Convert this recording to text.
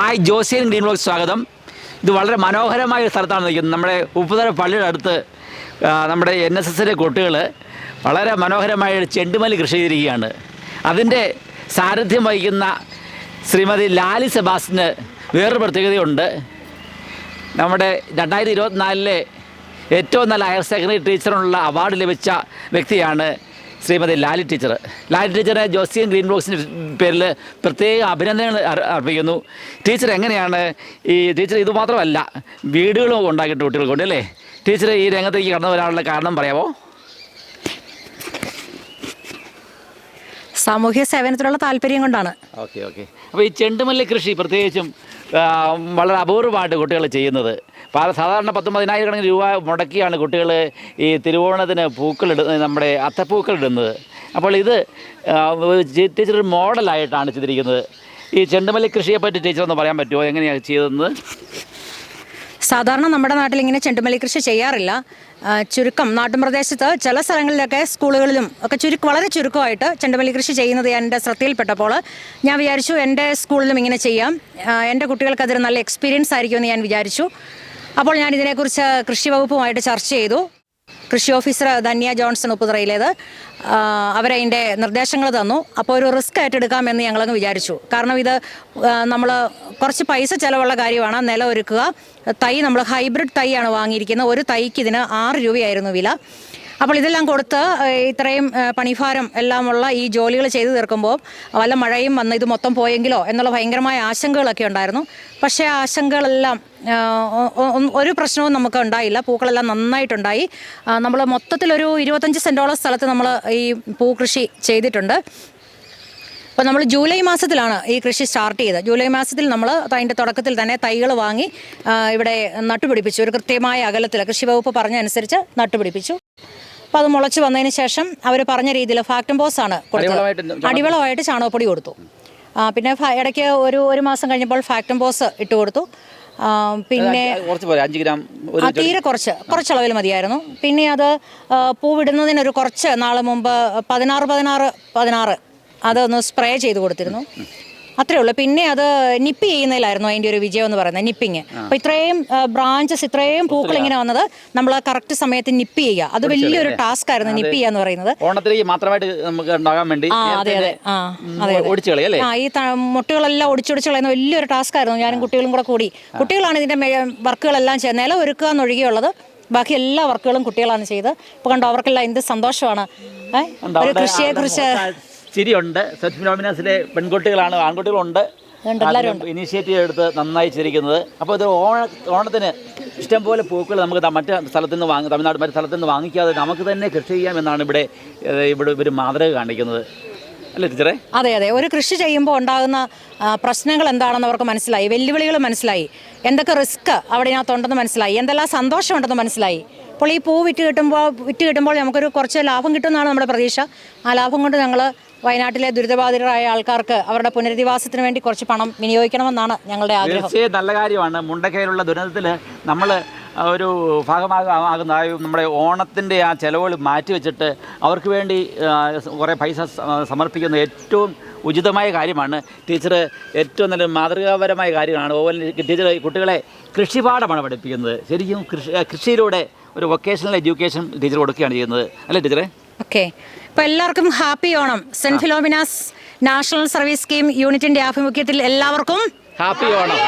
Hi ജോസിയൻ green സ്വാഗതം. ഇത് വളരെ മനോഹരമായ ഒരു സ്ഥലത്താണ് നിൽക്കുന്നത്. നമ്മുടെ ഉപ്പുതര പള്ളിയുടെ അടുത്ത് നമ്മുടെ എൻ എസ് എസിന്റെ കുട്ടികൾ വളരെ മനോഹരമായ ചെണ്ടുമല്ലി കൃഷി ചെയ്തിരിക്കുകയാണ്. അതിന്റെ സാരഥ്യം വഹിക്കുന്ന ശ്രീമതി ലാലി സെബാസ്റ്റിന് വേറൊരു പ്രത്യേകതയുണ്ട്. നമ്മുടെ രണ്ടായിരത്തി ഇരുപത്തിനാലിലെ ഏറ്റവും നല്ല ഹയർ സെക്കൻഡറി ടീച്ചറിനുള്ള അവാർഡ് ലഭിച്ച വ്യക്തിയാണ് ശ്രീമതി ലാലി ടീച്ചർ ലാലി ടീച്ചറെ ജോസിയൻ ഗ്രീൻ ബോക്സിന്റെ പേരിൽ പ്രത്യേക അഭിനന്ദനങ്ങൾ അർപ്പിക്കുന്നു. ടീച്ചർ എങ്ങനെയാണ് ഈ ടീച്ചർ ഇതുമാത്രമല്ല വീടുകളും ഉണ്ടാക്കിയിട്ട് കുട്ടികൾക്കുണ്ട് അല്ലേ? ടീച്ചർ ഈ രംഗത്തേക്ക് കടന്നു വരാനുള്ള കാരണം പറയാമോ? സാമൂഹ്യ സേവനത്തിലുള്ള താല്പര്യം കൊണ്ടാണ്. Okay okay. അപ്പോൾ ഈ ചെണ്ടുമല്ലി കൃഷി പ്രത്യേകിച്ചും വളരെ അപൂർവമായിട്ട് കുട്ടികൾ ചെയ്യുന്നത്. സാധാരണ പത്ത് പതിനായിരക്കണക്കിന് രൂപ മുടക്കിയാണ് കുട്ടികൾ ഈ തിരുവോണത്തിന് പൂക്കൾ ഇടുന്നത് നമ്മുടെ അത്തപ്പൂക്കൾ ഇടുന്നത്. അപ്പോൾ ഇത് ടീച്ചർ ഒരു മോഡലായിട്ടാണ് ചെയ്തിരിക്കുന്നത് ഈ ചെണ്ടുമല്ലി കൃഷിയെപ്പറ്റി ടീച്ചർ ഒന്ന് പറയാൻ പറ്റുമോ? എങ്ങനെയാണ് ചെയ്തതെന്ന്? സാധാരണ നമ്മുടെ നാട്ടിൽ ഇങ്ങനെ ചെണ്ടുമല്ലി കൃഷി ചെയ്യാറില്ല. ചുരുക്കം. നാട്ടുപ്രദേശത്ത് ചില സ്ഥലങ്ങളിലൊക്കെ സ്കൂളുകളിലും ഒക്കെ ചുരുക്കം വളരെ ചുരുക്കമായിട്ട് ചെണ്ടുമല്ലി കൃഷി ചെയ്യുന്നത് എന്റെ ശ്രദ്ധയിൽപ്പെട്ടപ്പോൾ ഞാൻ വിചാരിച്ചു എന്റെ സ്കൂളിലും ഇങ്ങനെ ചെയ്യാം. എന്റെ കുട്ടികൾക്ക് അതൊരു നല്ല എക്സ്പീരിയൻസ് ആയിരിക്കുമെന്ന് ഞാൻ വിചാരിച്ചു. അപ്പോൾ ഞാൻ ഇതിനെക്കുറിച്ച് കൃഷി വകുപ്പുമായിട്ട് ചർച്ച ചെയ്തു. കൃഷി ഓഫീസർ ധന്യ ജോൺസൺ ഉപ്പുതറയിലേത്. അവരതിന്റെ നിർദ്ദേശങ്ങൾ തന്നു. അപ്പോൾ ഒരു റിസ്ക് ഏറ്റെടുക്കാമെന്ന് ഞങ്ങളങ്ങ് വിചാരിച്ചു. കാരണം ഇത് നമ്മൾ കുറച്ച് പൈസ ചിലവുള്ള കാര്യമാണ്. നിലം ഒരുക്കുക. തൈ നമ്മൾ ഹൈബ്രിഡ് തൈയാണ് വാങ്ങിയിരിക്കുന്നത്. ഒരു തൈക്ക് ഇതിന് ആറ് രൂപയായിരുന്നു വില. അപ്പോൾ ഇതെല്ലാം കൊടുത്ത് ഇത്രയും പണിഭാരം എല്ലാമുള്ള ഈ ജോലികൾ ചെയ്തു തീർക്കുമ്പോൾ വല്ല മഴയും വന്ന് ഇത് മൊത്തം പോയെങ്കിലോ എന്നുള്ള ഭയങ്കരമായ ആശങ്കകളൊക്കെ ഉണ്ടായിരുന്നു. പക്ഷേ ആ ആശങ്കകളെല്ലാം ഒരു പ്രശ്നവും നമുക്ക് ഉണ്ടായില്ല. പൂക്കളെല്ലാം നന്നായിട്ടുണ്ടായി. നമ്മൾ മൊത്തത്തിലൊരു ഇരുപത്തഞ്ച് സെന്റോളം സ്ഥലത്ത് നമ്മൾ ഈ പൂ കൃഷി ചെയ്തിട്ടുണ്ട്. അപ്പോൾ നമ്മൾ ജൂലൈ മാസത്തിലാണ് ഈ കൃഷി സ്റ്റാർട്ട് ചെയ്തത്. ജൂലൈ മാസത്തിൽ നമ്മൾ അതിന്റെ തുടക്കത്തിൽ തന്നെ തൈകൾ വാങ്ങി ഇവിടെ നട്ടുപിടിപ്പിച്ചു. ഒരു കൃത്യമായ അകലത്തിൽ കൃഷി വകുപ്പ് പറഞ്ഞ അനുസരിച്ച് നട്ടുപിടിപ്പിച്ചു. അപ്പോൾ അത് മുളച്ച് വന്നതിന് ശേഷം അവർ പറഞ്ഞ രീതിയിൽ ഫാക്ടംബോസ് ആണ് അടിവളമായിട്ട് കൊടുത്തത് അടിവളമായിട്ട് ചാണകപ്പൊടി കൊടുത്തു. പിന്നെ ഇടയ്ക്ക് ഒരു ഒരു മാസം കഴിഞ്ഞപ്പോൾ ഫാക്ടം ബോസ് ഇട്ട് കൊടുത്തു. പിന്നെ അഞ്ച് ഗ്രാം തീരെ കുറച്ച് കുറച്ചളവിൽ മതിയായിരുന്നു. പിന്നെ അത് പൂവിടുന്നതിന് ഒരു കുറച്ച് നാൾ മുമ്പ് പതിനാറ് പതിനാറ് പതിനാറ് അതൊന്ന് സ്പ്രേ ചെയ്ത് കൊടുത്തിരുന്നു. അത്രേ ഉള്ളൂ. പിന്നെ അത് നിപ്പ് ചെയ്യുന്നതിലായിരുന്നു അതിന്റെ ഒരു വിജയം എന്ന് പറയുന്നത് നിപ്പിങ്. അപ്പോൾ ഇത്രയും ബ്രാഞ്ചസ് ഇത്രയും പൂക്കൾ ഇങ്ങനെ വന്നത് നമ്മൾ കറക്റ്റ് സമയത്ത് നിപ്പ് ചെയ്യുക. അത് വലിയൊരു ടാസ്ക് ആയിരുന്നു നിപ്പ് ചെയ്യുക എന്ന് പറയുന്നത്. ഓണത്തിലേക്ക് മാത്രമായിട്ട് നമുക്ക് ഉണ്ടാകാൻ വേണ്ടി ആ അതെ അതെ. ആ അതെ അതെ. ഈ മുട്ടുകളെല്ലാം ഒടിച്ചൊടിച്ച് കളയുന്ന വലിയൊരു ടാസ്ക് ആയിരുന്നു. ഞാനും കുട്ടികളും കൂടെ കൂടി. കുട്ടികളാണ് ഇതിന്റെ വർക്കുകളെല്ലാം ചെയ്യുന്നത്. നില ഒരുക്കുക എന്നൊഴികെയുള്ളത് ബാക്കി എല്ലാ വർക്കുകളും കുട്ടികളാണ് ചെയ്ത് ഇപ്പോൾ കണ്ടോ അവർക്കെല്ലാം എന്ത് സന്തോഷമാണ്? ഒരു കൃഷിയെ കുറിച്ച് ചിരിയുണ്ട്. സെറ്റ് ഫിനോമിനാസിലെ പെൺകുട്ടികളാണ് ആൺകുട്ടികളുണ്ട്. ഇനീഷ്യേറ്റീവ് എടുത്ത് നന്നായി ചിരിക്കുന്നത്. അപ്പോൾ ഇത് ഓണ ഓണത്തിന് ഇഷ്ടംപോലെ പൂക്കൾ നമുക്ക് മറ്റ് സ്ഥലത്തു നിന്ന് വാങ്ങി തമിഴ്നാട് മറ്റു സ്ഥലത്തു നിന്ന് വാങ്ങിക്കാതെ നമുക്ക് തന്നെ കൃഷി ചെയ്യാമെന്നാണ് ഇവിടെ ഇവിടെ ഇവർ മാതൃക കാണിക്കുന്നത്. അല്ലേ ടീച്ചറെ? അതെ അതെ. ഒരു കൃഷി ചെയ്യുമ്പോൾ ഉണ്ടാകുന്ന പ്രശ്നങ്ങൾ എന്താണെന്ന് അവർക്ക് മനസ്സിലായി. വെല്ലുവിളികൾ മനസ്സിലായി. എന്തൊക്കെ റിസ്ക് അവിടെ ഇതിനകത്തുണ്ടെന്ന് മനസ്സിലായി. എന്തെല്ലാം സന്തോഷമുണ്ടെന്ന് മനസ്സിലായി. അപ്പോൾ ഈ പൂ വിറ്റ് കിട്ടുമ്പോൾ വിറ്റ് കിട്ടുമ്പോൾ നമുക്കൊരു കുറച്ച് ലാഭം കിട്ടുമെന്നാണ് നമ്മുടെ പ്രതീക്ഷ. ആ ലാഭം കൊണ്ട് ഞങ്ങൾ വയനാട്ടിലെ ദുരിതബാധിതരായ ആൾക്കാർക്ക് അവരുടെ പുനരധിവാസത്തിന് വേണ്ടി കുറച്ച് പണം വിനിയോഗിക്കണമെന്നാണ് ഞങ്ങളുടെ ആഗ്രഹം. നല്ല കാര്യമാണ്. മുണ്ടക്കയിലുള്ള ദുരന്തത്തിൽ നമ്മൾ ഒരു ഭാഗമാകുന്ന നമ്മുടെ ഓണത്തിന്റെ ആ ചിലവുകൾ മാറ്റി വെച്ചിട്ട് അവർക്ക് വേണ്ടി കുറേ പൈസ സമർപ്പിക്കുന്ന ഏറ്റവും ഉചിതമായ കാര്യമാണ് ടീച്ചർ ഏറ്റവും നല്ല മാതൃകാപരമായ കാര്യമാണ്. അതുപോലെ ടീച്ചർ കുട്ടികളെ കൃഷിപാഠമാണ് പഠിപ്പിക്കുന്നത്. ശരിക്കും കൃഷി കൃഷിയിലൂടെ ഒരു വൊക്കേഷണൽ എഡ്യൂക്കേഷൻ ടീച്ചർ കൊടുക്കുകയാണ് ചെയ്യുന്നത്. അല്ലേ ടീച്ചറെ? ഓക്കെ ഇപ്പോൾ എല്ലാവർക്കും happy Onam. Saint Philomena's national service scheme യൂണിറ്റിന്റെ ആഭിമുഖ്യത്തിൽ എല്ലാവർക്കും ഹാപ്പി ഓണം.